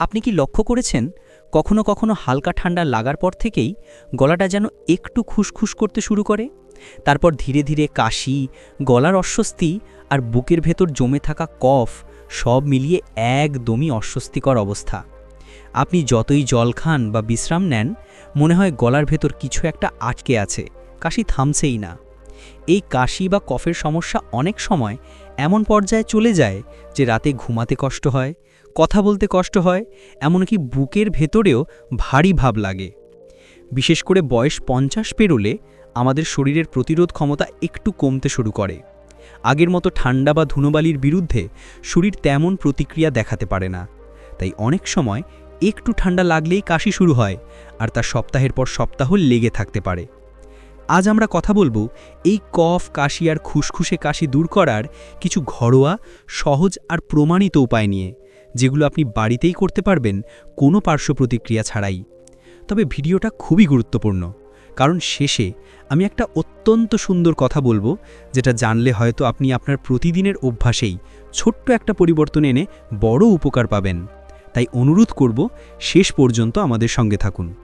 আপনি কি লক্ষ্য করেছেন, কখনো কখনো হালকা ঠান্ডা লাগার পর থেকেই গলাটা যেন একটু খুসখুস করতে শুরু করে? তারপর ধীরে ধীরে কাশি, গলার অস্বস্তি আর বুকের ভেতর জমে থাকা কফ সব মিলিয়ে একদমই অস্বস্তিকর অবস্থা। আপনি যতই জল খান বা বিশ্রাম নেন, মনে হয় গলার ভেতর কিছু একটা আটকে আছে, কাশি থামছেই না। এই কাশি বা কফের সমস্যা অনেক সময় এমন পর্যায়ে চলে যায় যে রাতে ঘুমাতে কষ্ট হয় কথা বলতে কষ্ট হয়, এমনকি বুকের ভেতরেও ভারী ভাব লাগে। বিশেষ করে বয়স পঞ্চাশ পেরোলে আমাদের শরীরের প্রতিরোধ ক্ষমতা একটু কমতে শুরু করে। আগের মতো ঠান্ডা বা ধুনোবালির বিরুদ্ধে শরীর তেমন প্রতিক্রিয়া দেখাতে পারে না। তাই অনেক সময় একটু ঠান্ডা লাগলেই কাশি শুরু হয়, আর তা সপ্তাহের পর সপ্তাহ লেগে থাকতে পারে। আজ আমরা কথা বলব এই কফ, কাশি আর খুসখুসে কাশি দূর করার কিছু ঘরোয়া, সহজ আর প্রমাণিত উপায় নিয়ে। যেগুলো আপনি বাড়িতেই করতে পারবেন, কোনো পার্শ্ব প্রতিক্রিয়া ছাড়াই। তবে ভিডিওটা খুবই গুরুত্বপূর্ণ। কারণ শেষে আমি একটা অত্যন্ত সুন্দর কথা বলব, যেটা জানলে হয়তো আপনি আপনার প্রতিদিনের অভ্যাসেই ছোট্ট একটা পরিবর্তন এনে বড় উপকার পাবেন। তাই অনুরোধ করব, শেষ পর্যন্ত আমাদের সঙ্গে থাকুন।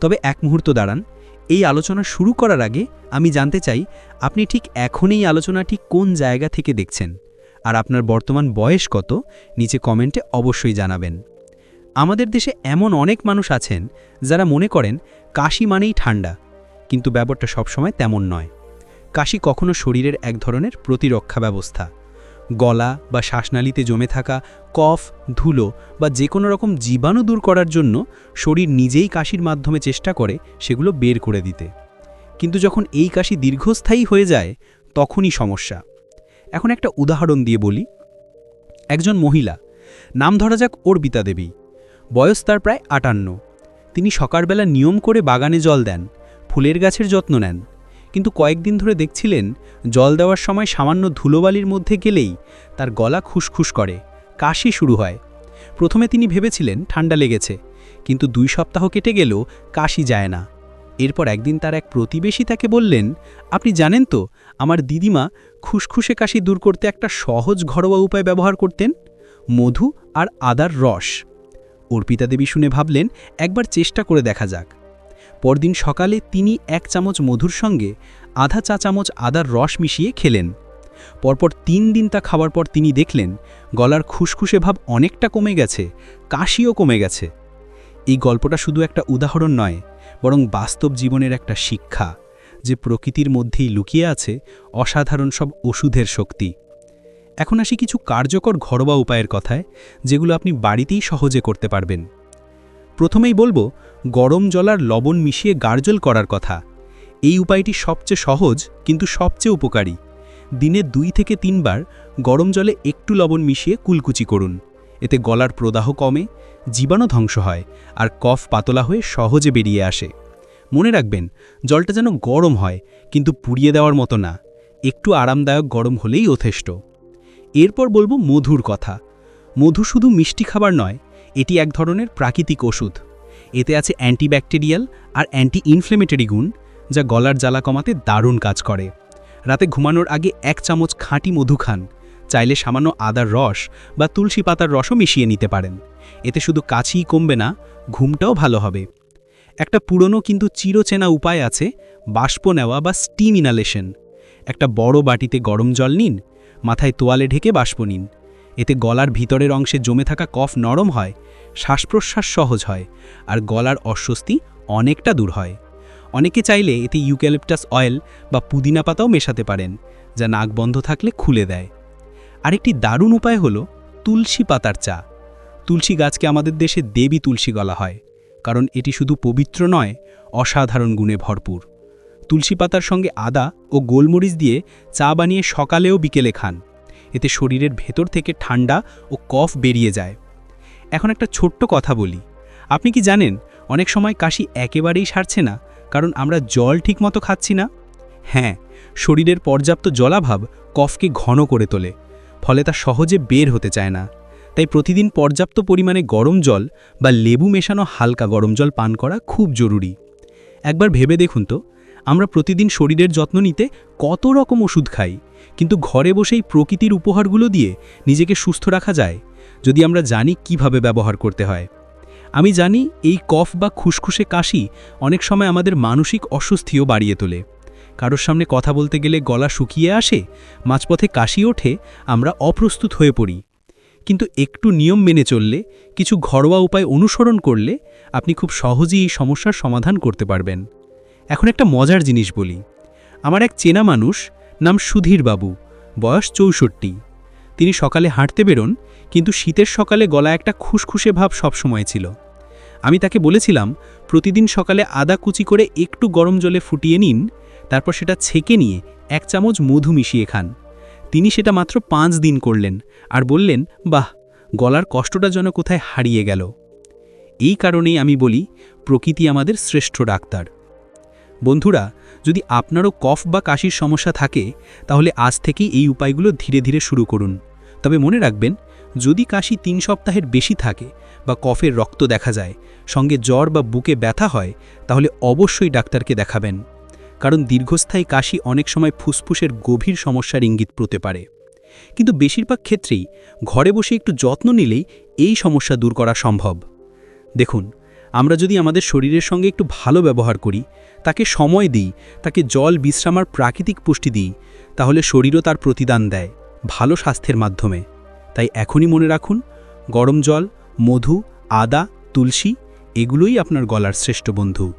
তবে এক মুহূর্ত দাঁড়ান, এই আলোচনা শুরু করার আগে আমি জানতে চাই, আপনি ঠিক এখন এই আলোচনাটি কোন জায়গা থেকে দেখছেন? আর আপনার বর্তমান বয়স কত, নিচে কমেন্টে অবশ্যই জানাবেন। আমাদের দেশে এমন অনেক মানুষ আছেন যারা মনে করেন কাশি মানেই ঠান্ডা, কিন্তু ব্যাপারটা সবসময় তেমন নয়। কাশি কখনো শরীরের এক ধরনের প্রতিরক্ষা ব্যবস্থা। গলা বা শ্বাসনালীতে জমে থাকা কফ, ধুলো বা যে কোনো রকম জীবাণু দূর করার জন্য শরীর নিজেই কাশির মাধ্যমে চেষ্টা করে সেগুলো বের করে দিতে। কিন্তু যখন এই কাশি দীর্ঘস্থায়ী হয়ে যায়, তখনই সমস্যা। এখন একটা উদাহরণ দিয়ে বলি। একজন মহিলা, নাম ধরা যাক অর্বিতা দেবী। বয়স তার প্রায় আটান্ন। তিনি সকালবেলা নিয়ম করে বাগানে জল দেন, ফুলের গাছের যত্ন নেন। কিন্তু কয়েকদিন ধরে দেখছিলেন, জল দেওয়ার সময় সামান্য ধুলোবালির মধ্যে গেলেই তার গলা খুসখুস করে, কাশি শুরু হয়। প্রথমে তিনি ভেবেছিলেন ঠান্ডা লেগেছে, কিন্তু দুই সপ্তাহ কেটে গেলেও কাশি যায় না। এরপর একদিন তার এক প্রতিবেশী তাকে বললেন, আপনি জানেন তো আমার দিদিমা খুসখুসে কাশি দূর করতে একটা সহজ ঘরোয়া উপায় ব্যবহার করতেন, মধু আর আদার রস। অর্পিতা দেবী শুনে ভাবলেন, একবার চেষ্টা করে দেখা যাক। পরদিন সকালে তিনি এক চামচ মধুর সঙ্গে আধা চা চামচ আদার রস মিশিয়ে খেলেন। পরপর তিন দিন তা খাওয়ার পর তিনি দেখলেন, গলার খুসখুসে ভাব অনেকটা কমে গেছে, কাশিও কমে গেছে। এই গল্পটা শুধু একটা উদাহরণ নয়, বরং বাস্তব জীবনের একটা শিক্ষা। যে প্রকৃতির মধ্যেই লুকিয়ে আছে অসাধারণ সব ওষুধের শক্তি। এখন আসি কিছু কার্যকর ঘরোয়া উপায়ের কথায়, যেগুলো আপনি বাড়িতেই সহজে করতে পারবেন। প্রথমেই বলব, গরম জলার লবণ মিশিয়ে গার্জল করার কথা। এই উপায়টি সবচেয়ে সহজ, কিন্তু সবচেয়ে উপকারী। দিনে দুই থেকে তিনবার গরম জলে একটু লবণ মিশিয়ে কুলকুচি করুন। এতে গলার প্রদাহ কমে, জীবাণু ধ্বংস হয়, আর কফ পাতলা হয়ে সহজে বেরিয়ে আসে। মনে রাখবেন, জলটা যেন গরম হয়, কিন্তু পুড়িয়ে দেওয়ার মতো না। একটু আরামদায়ক গরম হলেই যথেষ্ট। এরপর বলব মধুর কথা। মধু শুধু মিষ্টি খাবার নয়, এটি এক ধরনের প্রাকৃতিক ওষুধ। এতে আছে অ্যান্টিব্যাকটেরিয়াল আর অ্যান্টি ইনফ্লেমেটরি গুণ, যা গলার জ্বালা কমাতে দারুণ কাজ করে। রাতে ঘুমানোর আগে এক চামচ খাঁটি মধু খান, চাইলে সামান্য আদার রস বা তুলসী পাতার রসও মিশিয়ে নিতে পারেন। এতে শুধু কাছেই কমবে না, ঘুমটাও ভালো হবে। একটা পুরনো কিন্তু চিরচেনা উপায় আছে, বাষ্প নেওয়া বা স্টিম ইনালেশন একটা বড় বাটিতে গরম জল নিন, মাথায় তোয়ালে ঢেকে বাষ্প নিন। এতে গলার ভিতরের অংশে জমে থাকা কফ নরম হয় শ্বাস প্রশ্বাস সহজ হয়, আর গলার অস্বস্তি অনেকটা দূর হয়। অনেকে চাইলে এতে ইউক্যালিপটাস অয়েল বা পুদিনা পাতাও মেশাতে পারেন, যা নাক বন্ধ থাকলে খুলে দেয়। আরেকটি দারুণ উপায় হলো তুলসী পাতার চা। তুলসী গাছকে আমাদের দেশে দেবী তুলসী গলা হয়। কারণ এটি শুধু পবিত্র নয়, অসাধারণ গুণে ভরপুর। তুলসী পাতার সঙ্গে আদা ও গোলমরিচ দিয়ে চা বানিয়ে সকালেও বিকেলে খান। এতে শরীরের ভেতর থেকে ঠান্ডা ও কফ বেরিয়ে যায়। এখন একটা ছোট্ট কথা বলি। আপনি কি জানেন, অনেক সময় কাশি একেবারেই সারছে না, কারণ আমরা জল ঠিকমতো খাচ্ছি না? হ্যাঁ শরীরের পর্যাপ্ত জলাভাব কফকে ঘন করে তোলে, ফলে তা সহজে বের হতে চায় না। তাই প্রতিদিন পর্যাপ্ত পরিমাণে গরম জল বা লেবু মেশানো হালকা গরম জল পান করা খুব জরুরি। একবার ভেবে দেখুন তো, আমরা প্রতিদিন শরীরের যত্ন নিতে কত রকম ওষুধ খাই, কিন্তু ঘরে বসেই প্রকৃতির উপহারগুলো দিয়ে নিজেকে সুস্থ রাখা যায়, যদি আমরা জানি কীভাবে ব্যবহার করতে হয়। আমি জানি এই কফ বা খুসখুসে কাশি অনেক সময় আমাদের মানসিক অস্বস্তিও বাড়িয়ে তোলে। কারোর সামনে কথা বলতে গেলে গলা শুকিয়ে আসে, মাঝপথে কাশি ওঠে, আমরা অপ্রস্তুত হয়ে পড়ি। কিন্তু একটু নিয়ম মেনে চললে, কিছু ঘরোয়া উপায় অনুসরণ করলে আপনি খুব সহজেই এই সমস্যার সমাধান করতে পারবেন। এখন একটা মজার জিনিস বলি। আমার এক চেনা মানুষ নাম সুধীর বাবু, বয়স চৌষট্টি। তিনি সকালে হাঁটতে বেরোন, কিন্তু শীতের সকালে গলা একটা খুশখুশে ভাব সবসময় ছিল। আমি তাকে বলেছিলাম, প্রতিদিন সকালে আদা কুচি করে একটু গরম জলে ফুটিয়ে নিন, তারপর সেটা ছেঁকে নিয়ে এক চামচ মধু মিশিয়ে খান। তিনি সেটা মাত্র পাঁচ দিন করলেন আর বললেন, বাহ, গলার কষ্টটা যেন কোথায় হারিয়ে গেল। এই কারণেই আমি বলি, প্রকৃতি আমাদের শ্রেষ্ঠ ডাক্তার। বন্ধুরা, যদি আপনারও কফ বা কাশির সমস্যা থাকে, তাহলে আজ থেকেই এই উপায়গুলো ধীরে ধীরে শুরু করুন। তবে মনে রাখবেন, যদি কাশি তিন সপ্তাহের বেশি থাকে বা কফের রক্ত দেখা যায়, সঙ্গে জ্বর বা বুকে ব্যথা হয়, তাহলে অবশ্যই ডাক্তারকে দেখাবেন। কারণ দীর্ঘস্থায়ী কাশি অনেক সময় ফুসফুসের গভীর সমস্যার ইঙ্গিত পেতে পারে। কিন্তু বেশিরভাগ ক্ষেত্রেই ঘরে বসে একটু যত্ন নিলেই এই সমস্যা দূর করা সম্ভব। দেখুন, আমরা যদি আমাদের শরীরের সঙ্গে একটু ভালো ব্যবহার করি, তাকে সময় দিই, তাকে জল বিশ্রামার প্রাকৃতিক পুষ্টি দিই, তাহলে শরীরও তার প্রতিদান দেয়, ভালো স্বাস্থ্যের মাধ্যমে। তাই এখনই মনে রাখুন, গরম জল, মধু, আদা, তুলসী, এগুলোই আপনার গলার শ্রেষ্ঠ বন্ধু।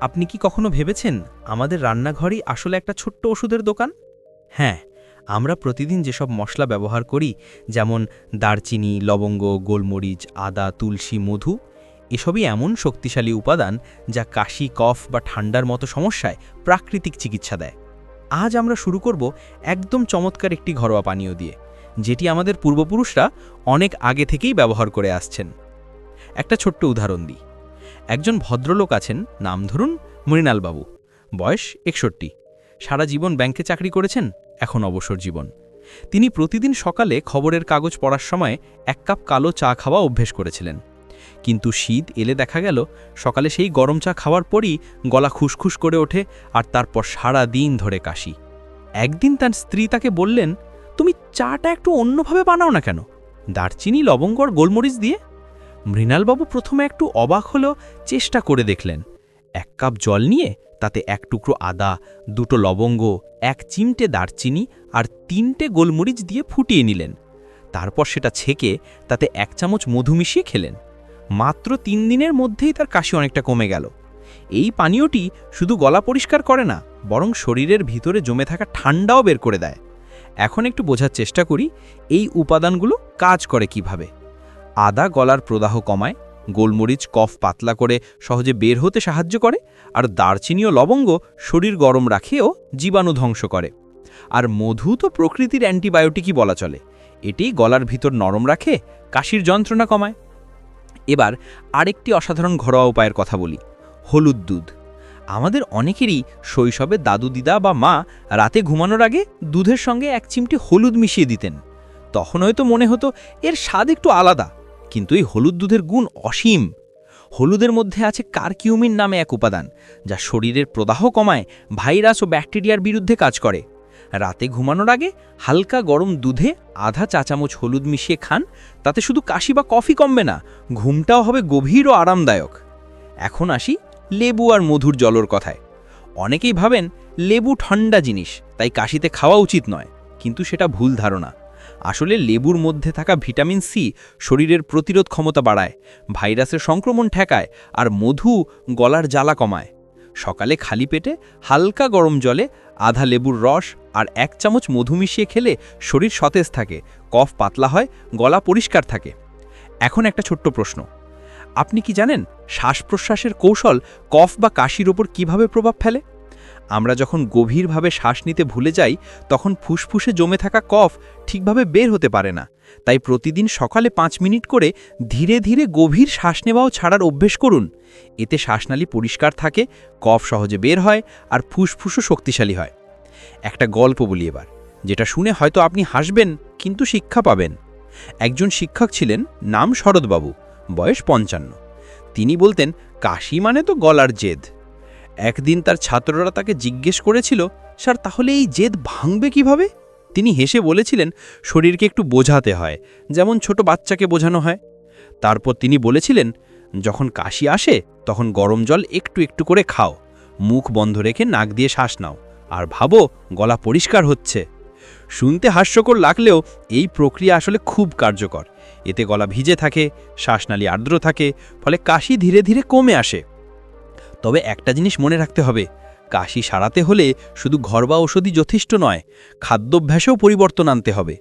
আপনি কি কখনো ভেবেছেন আমাদের রান্নাঘরই আসলে একটা ছোট্ট ওষুধের দোকান? হ্যাঁ আমরা প্রতিদিন যেসব মশলা ব্যবহার করি, যেমন দারচিনি, লবঙ্গ, গোলমরিচ, আদা, তুলসী, মধু, এসবই এমন শক্তিশালী উপাদান যা কাশি, কফ বা ঠান্ডার মতো সমস্যায় প্রাকৃতিক চিকিৎসা দেয়। আজ আমরা শুরু করব একদম চমৎকার একটি ঘরোয়া পানীয় দিয়ে, যেটি আমাদের পূর্বপুরুষরা অনেক আগে থেকেই ব্যবহার করে আসছেন। একটা ছোট্ট উদাহরণ দিই। একজন ভদ্রলোক আছেন, নাম ধরুন মৃণালবাবু বয়স একষট্টি। সারা জীবন ব্যাংকে চাকরি করেছেন, এখন অবসর জীবন। তিনি প্রতিদিন সকালে খবরের কাগজ পড়ার সময় এক কাপ কালো চা খাওয়া অভ্যেস করেছিলেন। কিন্তু শীত এলে দেখা গেল, সকালে সেই গরম চা খাওয়ার পরই গলা খুসখুস করে ওঠে আর তারপর সারা দিন ধরে কাশি। একদিন তার স্ত্রী তাকে বললেন, তুমি চাটা একটু অন্যভাবে বানাও না কেন? দারচিনি, লবঙ্গ আর গোলমরিচ দিয়ে মৃণালবাবু প্রথমে একটু অবাক হলেও চেষ্টা করে দেখলেন। এক কাপ জল নিয়ে তাতে এক টুকরো আদা, দুটো লবঙ্গ, এক চিমটে দারচিনি আর তিনটে গোলমরিচ দিয়ে ফুটিয়ে নিলেন। তারপর সেটা ছেঁকে তাতে এক চামচ মধু মিশিয়ে খেলেন। মাত্র তিন দিনের মধ্যেই তার কাশি অনেকটা কমে গেল। এই পানীয়টি শুধু গলা পরিষ্কার করে না, বরং শরীরের ভিতরে জমে থাকা ঠান্ডাও বের করে দেয়। এখন একটু বোঝার চেষ্টা করি, এই উপাদানগুলো কাজ করে কীভাবে। আদা গলার প্রদাহ কমায়, গোলমরিচ, কফ পাতলা করে সহজে বের হতে সাহায্য করে, আর দারচিনি ও লবঙ্গ শরীর গরম রাখেও জীবাণু ধ্বংস করে। আর মধু তো প্রকৃতির অ্যান্টিবায়োটিকই বলা চলে। এটি গলার ভিতর নরম রাখে, কাশির যন্ত্রণা কমায়। এবার আরেকটি অসাধারণ ঘরোয়া উপায়ের কথা বলি, হলুদ দুধ। আমাদের অনেকেরই শৈশবে দাদু, দিদা বা মা রাতে ঘুমানোর আগে দুধের সঙ্গে এক চিমটি হলুদ মিশিয়ে দিতেন। তখন হয়তো মনে হতো এর স্বাদ একটু আলাদা। কিন্তু এই হলুদ দুধের গুণ অসীম। হলুদের মধ্যে আছে কারকিউমিন নামে এক উপাদান, যা শরীরের প্রদাহ কমায়, ভাইরাস ও ব্যাকটেরিয়ার বিরুদ্ধে কাজ করে। রাতে ঘুমানোর আগে হালকা গরম দুধে আধা চা চামচ হলুদ মিশিয়ে খান, তাতে শুধু কাশি বা কফি কমবে না, ঘুমটাও হবে গভীর ও আরামদায়ক। এখন আসি লেবু আর মধুর জলর কথায়। অনেকেই ভাবেন লেবু ঠান্ডা জিনিস, তাই কাশিতে খাওয়া উচিত নয়, কিন্তু সেটা ভুল ধারণা। আসলে লেবুর মধ্যে থাকা ভিটামিন সি শরীরের প্রতিরোধ ক্ষমতা বাড়ায়, ভাইরাসের সংক্রমণ ঠেকায় আর মধু গলার জ্বালা কমায়। সকালে খালি পেটে হালকা গরম জলে আধা লেবুর রস আর এক চামচ মধু মিশিয়ে খেলে শরীর সতেজ থাকে, কফ পাতলা হয়, গলা পরিষ্কার থাকে। এখন একটা ছোট্ট প্রশ্ন। আপনি কি জানেন শ্বাস প্রশ্বাসের কৌশল কফ বা কাশির ওপর কীভাবে প্রভাব ফেলে? আমরা যখন গভীরভাবে শ্বাস নিতে ভুলে যাই, তখন ফুসফুসে জমে থাকা কফ ঠিকভাবে বের হতে পারে না। তাই প্রতিদিন সকালে পাঁচ মিনিট করে ধীরে ধীরে গভীর শ্বাস নেওয়াও ছাড়ার অভ্যেস করুন। এতে শ্বাসনালী পরিষ্কার থাকে, কফ সহজে বের হয় আর ফুসফুসও শক্তিশালী হয়। একটা গল্প বলি এবার, যেটা শুনে হয়তো আপনি হাসবেন, কিন্তু শিক্ষা পাবেন। একজন শিক্ষক ছিলেন, নাম শরৎবাবু, বয়স পঞ্চান্ন। তিনি বলতেন, কাশি মানে তো গলার জেদ। একদিন তার ছাত্ররা তাকে জিজ্ঞেস করেছিল, স্যার, তাহলে এই জেদ ভাঙবে কীভাবে? তিনি হেসে বলেছিলেন, শরীরকে একটু বোঝাতে হয়, যেমন ছোট বাচ্চাকে বোঝানো হয়। তারপর তিনি বলেছিলেন, যখন কাশি আসে, তখন গরম জল একটু একটু করে খাও, মুখ বন্ধ রেখে নাক দিয়ে শ্বাস নাও, আর ভাবো গলা পরিষ্কার হচ্ছে। শুনতে হাস্যকর লাগলেও এই প্রক্রিয়া আসলে খুব কার্যকর। এতে গলা ভিজে থাকে, শ্বাসনালী আর্দ্র থাকে, ফলে কাশি ধীরে ধীরে কমে আসে। তবে একটা জিনিস মনে রাখতে হবে, কাশি সারাতে হলে শুধু ঘরোয়া ওষুধই যথেষ্ট নয়, খাদ্যাভ্যাসেও পরিবর্তন আনতে হবে।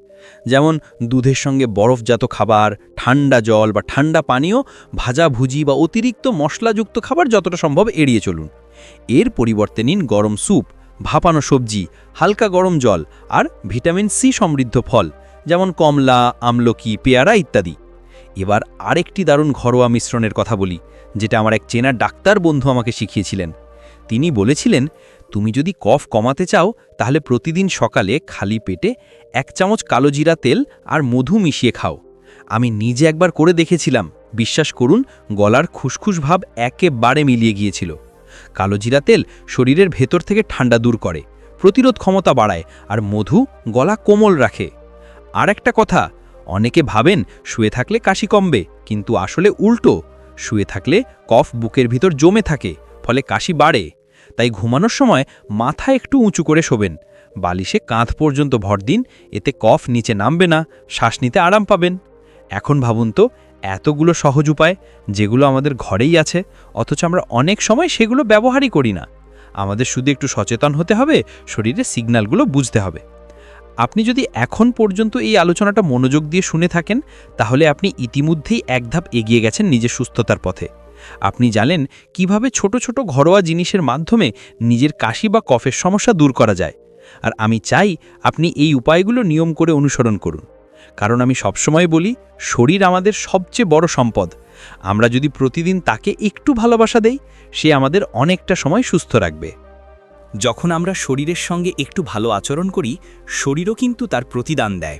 যেমন দুধের সঙ্গে বরফজাত খাবার, ঠান্ডা জল বা ঠান্ডা পানীয়, ভাজা ভুজি বা অতিরিক্ত মশলাযুক্ত খাবার যতটা সম্ভব এড়িয়ে চলুন। এর পরিবর্তে নিন গরম স্যুপ, ভাপানো সবজি, হালকা গরম জল আর ভিটামিন সি সমৃদ্ধ ফল, যেমন কমলা, আমলকি, পেয়ারা ইত্যাদি। এবার আরেকটি দারুণ ঘরোয়া মিশ্রণের কথা বলি যেটা আমার এক চেনা ডাক্তার বন্ধু আমাকে শিখিয়েছিলেন। তিনি বলেছিলেন, তুমি যদি কফ কমাতে চাও, তাহলে প্রতিদিন সকালে খালি পেটে এক চামচ কালো জিরা তেল আর মধু মিশিয়ে খাও। আমি নিজে একবার করে দেখেছিলাম। বিশ্বাস করুন, গলার খুসখুস ভাব একেবারে মিলিয়ে গিয়েছিল। কালো জিরা তেল শরীরের ভেতর থেকে ঠান্ডা দূর করে, প্রতিরোধ ক্ষমতা বাড়ায় আর মধু গলা কোমল রাখে। আর একটা কথা, অনেকে ভাবেন শুয়ে থাকলে কাশি কমবে, কিন্তু আসলে উল্টো। শুয়ে থাকলে কফ বুকের ভিতর জমে থাকে, ফলে কাশি বাড়ে। তাই ঘুমানোর সময় মাথা একটু উঁচু করে শোবেন। বালিশে কাঁধ পর্যন্ত ভর দিন, এতে কফ নিচে নামবে না, শ্বাস নিতে আরাম পাবেন। এখন ভাবুন তো, এতগুলো সহজ উপায়, যেগুলো আমাদের ঘরেই আছে, অথচ আমরা অনেক সময় সেগুলো ব্যবহারই করি না। আমাদের শুধু একটু সচেতন হতে হবে, শরীরের সিগন্যালগুলো বুঝতে হবে। আপনি যদি এখন পর্যন্ত এই আলোচনাটা মনোযোগ দিয়ে শুনে থাকেন, তাহলে আপনি ইতিমধ্যেই এক ধাপ এগিয়ে গেছেন নিজের সুস্থতার পথে। আপনি জানেন কীভাবে ছোট ছোট ঘরোয়া জিনিসের মাধ্যমে নিজের কাশি বা কফের সমস্যা দূর করা যায়। আর আমি চাই আপনি এই উপায়গুলো নিয়ম করে অনুসরণ করুন। কারণ আমি সবসময় বলি, শরীর আমাদের সবচেয়ে বড় সম্পদ। আমরা যদি প্রতিদিন তাকে একটু ভালোবাসা দেই, সে আমাদের অনেকটা সময় সুস্থ রাখবে। যখন আমরা শরীরের সঙ্গে একটু ভালো আচরণ করি, শরীরও কিন্তু তার প্রতিদান দেয়।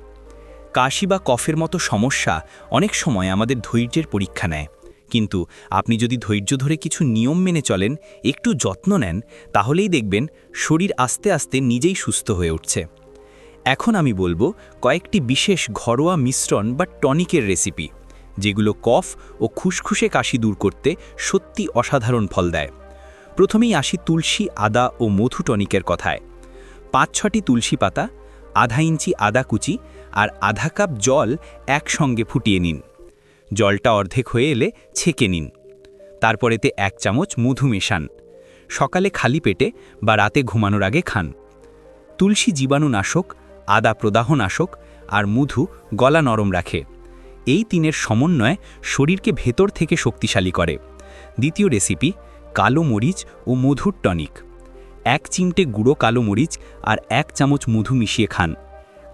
কাশি বা কফের মতো সমস্যা অনেক সময় আমাদের ধৈর্যের পরীক্ষা নেয়। কিন্তু আপনি যদি ধৈর্য ধরে কিছু নিয়ম মেনে চলেন, একটু যত্ন নেন, তাহলেই দেখবেন শরীর আস্তে আস্তে নিজেই সুস্থ হয়ে উঠছে। এখন আমি বলব, কয়েকটি বিশেষ ঘরোয়া মিশ্রণ বা টনিকের রেসিপি যেগুলো কফ ও খুসখুসে কাশি দূর করতে সত্যি অসাধারণ ফল দেয়। প্রথমেই আসি তুলসী, আদা ও মধু টনিকের কথায়। পাঁচ ছটি তুলসী পাতা, আধা ইঞ্চি আদা কুচি আর আধা কাপ জল একসঙ্গে ফুটিয়ে নিন। জলটা অর্ধেক হয়ে এলে ছেঁকে নিন। তারপর এতে এক চামচ মধু মেশান। সকালে খালি পেটে বা রাতে ঘুমানোর আগে খান। তুলসী জীবাণুনাশক, আদা প্রদাহনাশক আর মধু গলা নরম রাখে। এই তিনের সমন্বয় শরীরকে ভেতর থেকে শক্তিশালী করে। দ্বিতীয় রেসিপি কালো মরিচ ও মধুর টনিক। এক চিমটে গুঁড়ো কালো মরিচ আর এক চামচ মধু মিশিয়ে খান।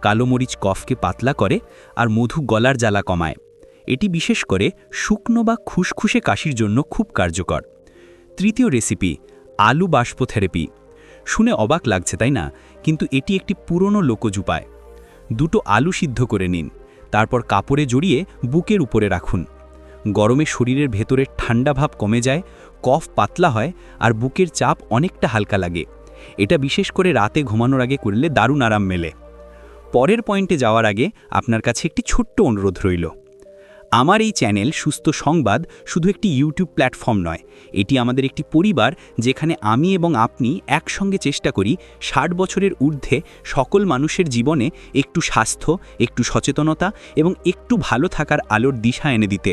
কালো মরিচ কফকে পাতলা করে আর মধু গলার জ্বালা কমায়। এটি বিশেষ করে শুকনো বা খুসখুসে কাশির জন্য খুব কার্যকর। তৃতীয় রেসিপি, আলু বাষ্প থেরাপি শুনে অবাক লাগছে, তাই না? কিন্তু এটি একটি পুরনো লোকজ উপায়। দুটো আলু সিদ্ধ করে নিন, তারপর কাপড়ে জড়িয়ে বুকের উপরে রাখুন। গরমে শরীরের ভেতরের ঠান্ডা ভাব কমে যায় কফ পাতলা হয় আর বুকের চাপ অনেকটা হালকা লাগে। এটা বিশেষ করে রাতে ঘুমানোর আগে করলে দারুণ আরাম মেলে। পরের পয়েন্টে যাওয়ার আগে আপনার কাছে একটি ছোট্ট অনুরোধ রইল। আমার এই চ্যানেল সুস্থ সংবাদ শুধু একটি ইউটিউব প্ল্যাটফর্ম নয়, এটি আমাদের একটি পরিবার যেখানে আমি এবং আপনি একসঙ্গে চেষ্টা করি ষাট বছরের ঊর্ধ্বে সকল মানুষের জীবনে একটু স্বাস্থ্য, একটু সচেতনতা এবং একটু ভালো থাকার আলোর দিশা এনে দিতে।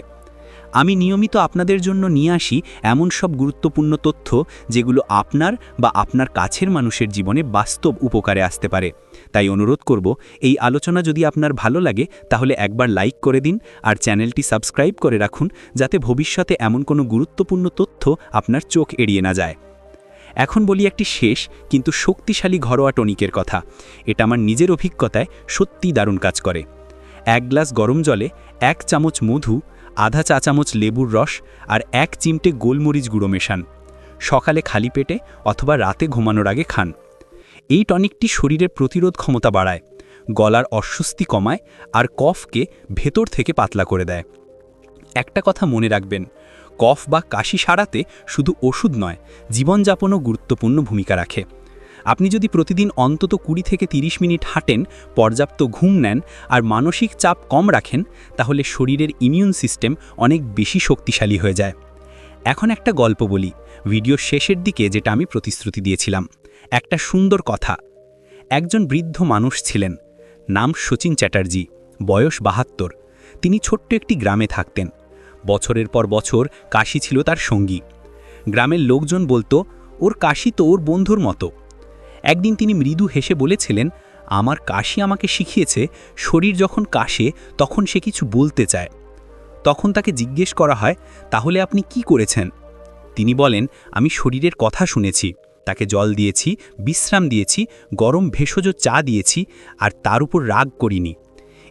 আমি নিয়মিত আপনাদের জন্য নিয়ে আসি এমন সব গুরুত্বপূর্ণ তথ্য যেগুলো আপনার বা আপনার কাছের মানুষের জীবনে বাস্তব উপকারে আসতে পারে। তাই অনুরোধ করব, এই আলোচনা যদি আপনার ভালো লাগে, তাহলে একবার লাইক করে দিন আর চ্যানেলটি সাবস্ক্রাইব করে রাখুন যাতে ভবিষ্যতে এমন কোনো গুরুত্বপূর্ণ তথ্য আপনার চোখ এড়িয়ে না যায়। এখন বলি একটি শেষ কিন্তু শক্তিশালী ঘরোয়া টনিকের কথা। এটা আমার নিজের অভিজ্ঞতায় সত্যি দারুণ কাজ করে। এক গ্লাস গরম জলে এক চামচ মধু আধা চা চামচ লেবুর রস আর এক চিমটে গোলমরিচ গুঁড়ো মেশান। সকালে খালি পেটে অথবা রাতে ঘুমানোর আগে খান। এই টনিকটি শরীরের প্রতিরোধ ক্ষমতা বাড়ায়, গলার অস্বস্তি কমায় আর কফকে ভেতর থেকে পাতলা করে দেয়। একটা কথা মনে রাখবেন, কফ বা কাশি সারাতে শুধু ওষুধ নয়, জীবনযাপনও গুরুত্বপূর্ণ ভূমিকা রাখে। আপনি যদি প্রতিদিন অন্তত কুড়ি থেকে ৩০ মিনিট হাঁটেন, পর্যাপ্ত ঘুম নেন আর মানসিক চাপ কম রাখেন, তাহলে শরীরের ইমিউন সিস্টেম অনেক বেশি শক্তিশালী হয়ে যায়। এখন একটা গল্প বলি ভিডিওর শেষের দিকে যেটা আমি প্রতিশ্রুতি দিয়েছিলাম। একটা সুন্দর কথা, একজন বৃদ্ধ মানুষ ছিলেন, নাম শচীন চ্যাটার্জি, বয়স বাহাত্তর, তিনি ছোট্ট একটি গ্রামে থাকতেন। বছরের পর বছর কাশি ছিল তার সঙ্গী। গ্রামের লোকজন বলতো, ওর কাশি তো ওর বন্ধুর মতো। একদিন তিনি মৃদু হেসে বলেছিলেন, আমার কাশি আমাকে শিখিয়েছে, শরীর যখন কাশে, তখন সে কিছু বলতে চায়। তখন তাকে জিজ্ঞেস করা হয়, তাহলে আপনি কি করেছেন? তিনি বলেন, আমি শরীরের কথা শুনেছি, তাকে জল দিয়েছি, বিশ্রাম দিয়েছি, গরম ভেষজ চা দিয়েছি, আর তার উপর রাগ করিনি।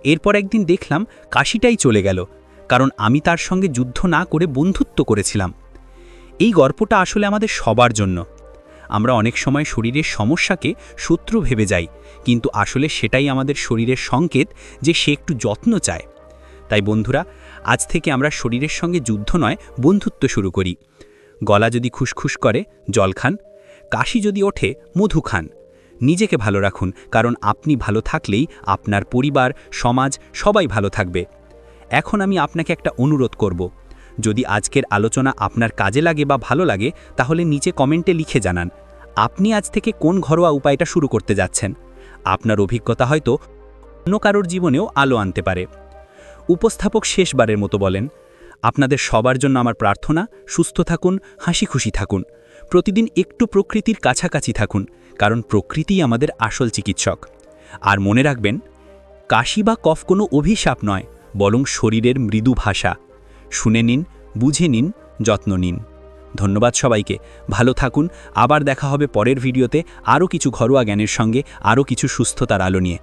এরপর একদিন দেখলাম, কাশিটাই চলে গেল, কারণ আমি তার সঙ্গে যুদ্ধ না করে বন্ধুত্ব করেছিলাম। এই গল্পটা আসলে আমাদের সবার জন্য। আমরা অনেক সময় শরীরের সমস্যাকে শত্রু ভেবে যাই, কিন্তু আসলে সেটাই আমাদের শরীরের সংকেত যে সে একটু যত্ন চায়। তাই বন্ধুরা, আজ থেকে আমরা শরীরের সঙ্গে যুদ্ধ নয়, বন্ধুত্ব শুরু করি। গলা যদি খুসখুস করে, জল খান। কাশি যদি ওঠে, মধু খান। নিজেকে ভালো রাখুন, কারণ আপনি ভালো থাকলেই আপনার পরিবার, সমাজ, সবাই ভালো থাকবে। এখন আমি আপনাকে একটা অনুরোধ করব। যদি আজকের আলোচনা আপনার কাজে লাগে বা ভালো লাগে, তাহলে নিচে কমেন্টে লিখে জানান। আপনি আজ থেকে কোন ঘরোয়া উপায়টা শুরু করতে যাচ্ছেন? আপনার অভিজ্ঞতা হয়তো অন্য কারোর জীবনেও আলো আনতে পারে। উপস্থাপক শেষবারের মতো বলেন, আপনাদের সবার জন্য আমার প্রার্থনা, সুস্থ থাকুন, হাসি খুশি থাকুন। প্রতিদিন একটু প্রকৃতির কাছাকাছি থাকুন, কারণ প্রকৃতিই আমাদের আসল চিকিৎসক। আর মনে রাখবেন, কাশি বা কফ কোনো অভিশাপ নয়, বরং শরীরের মৃদু ভাষা। শুনে নিন, বুঝে নিন, যত্ন নিন। ধন্যবাদ সবাইকে। ভালো থাকুন। আবার দেখা হবে পরের ভিডিওতে। আরও কিছু ঘরোয়া জ্ঞানের সঙ্গে, আরও কিছু সুস্থতার আলো নিয়ে।